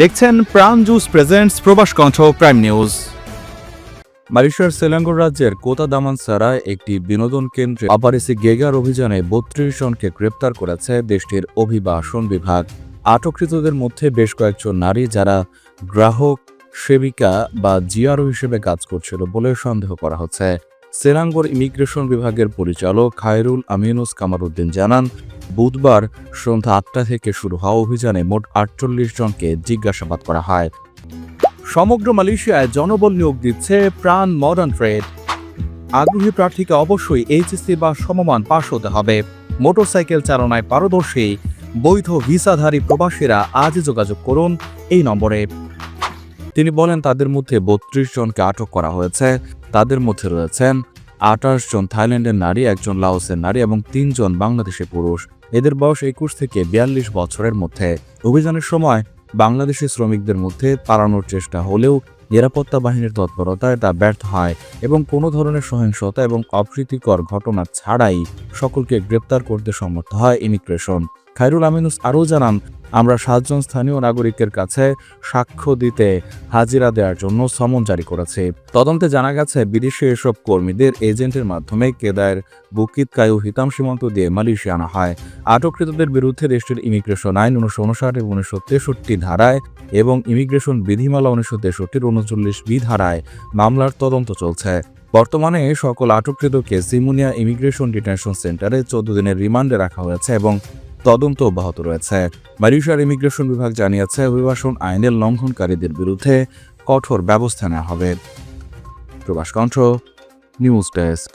দেখছেন প্রাণ juice presents প্রবাস কণ্ঠ প্রাইম নিউজ মালয়েশিয়ার সেলাঙ্গোর রাজ্যের কোতা দামান দামানসারায় একটি বিনোদন কেন্দ্রে অপারেসি গেগার অভিযানে বত্রিশ জনকে গ্রেপ্তার করেছে দেশটির অভিবাসন বিভাগ। আটককৃতদের মধ্যে বেশ কয়েকজন নারী যারা গ্রাহক, সেবিকা বা জিআরও হিসেবে কাজ করছিল বলে সন্দেহ করা হচ্ছে। সেলাঙ্গোর ইমিগ্রেশন বিভাগের পরিচালক খায়রুল আমিনুস কামারুদ্দিন জানান বুধবার সন্ধ্যা আটটা থেকে শুরু হওয়া অভিযানে মোট আটচল্লিশ জনকে জিজ্ঞাসাবাদ করা হয়। সমগ্র মালয়েশিয়ায় জনবল নিয়োগ দিচ্ছে প্রাণ মডার্ন ট্রেড আগ্রহী প্রার্থীকে অবশ্যই এইচএসসি বা সমমান পাশ হতে হবে। মোটরসাইকেল চালনায় পারদর্শী, বৈধ ভিসাধারী প্রবাসীরা আজ যোগাযোগ করুন এই নম্বরে। তিনি বলেন, তাদের মধ্যে বত্রিশ জনকে আটক করা হয়েছে। তাদের মধ্যে রয়েছেন আঠাশ জন থাইল্যান্ডের নারী, একজন লাওসের নারী এবং তিনজন বাংলাদেশি পুরুষ। এদের বয়স একুশ থেকে বিয়াল্লিশ বছরের মধ্যে। অভিযানের সময় বাংলাদেশি শ্রমিকদের মধ্যে পালানোর চেষ্টা হলেও নিরাপত্তা বাহিনীর তৎপরতায় তা ব্যর্থ হয় এবং কোনো ধরনের সহিংসতা এবং অপ্রীতিকর ঘটনা ছাড়াই সকলকে গ্রেপ্তার করতে সমর্থ হয় ইমিগ্রেশন। খায়রুল আমিনুস আরও জানান আমরা সাতজন স্থানীয় নাগরিকের কাছে সাক্ষ্য দিতে হাজিরা দেওয়ার জন্য সমন জারি করেছে। তদন্তে জানা গেছে, বিদেশি এসব কর্মীদের এজেন্টের মাধ্যমে কেদায়ের বুকিত কায়ু, হিতাম সীমান্ত দিয়ে মালয়েশিয়া আনা হয়। আটককৃতদের বিরুদ্ধে দেশটির ইমিগ্রেশন আইন উনিশশো উনষাট এবং উনিশশো তেষট্টি ধারায় এবং ইমিগ্রেশন বিধিমালা উনিশশো তেষট্টির উনচল্লিশ বি ধারায় মামলার তদন্ত চলছে। বর্তমানে সকল আটককৃতকে সিমুনিয়া ইমিগ্রেশন ডিটেনশন সেন্টারে চোদ্দ দিনের রিমান্ডে রাখা হয়েছে এবং তদন্ত অব্যাহত রয়েছে। মালয়েশিয়ার ইমিগ্রেশন বিভাগ জানিয়েছে, অভিবাসন আইনের লঙ্ঘনকারীদের বিরুদ্ধে কঠোর ব্যবস্থা নেওয়া হবে। প্রবাস কণ্ঠ, নিউজ ডেস্ক।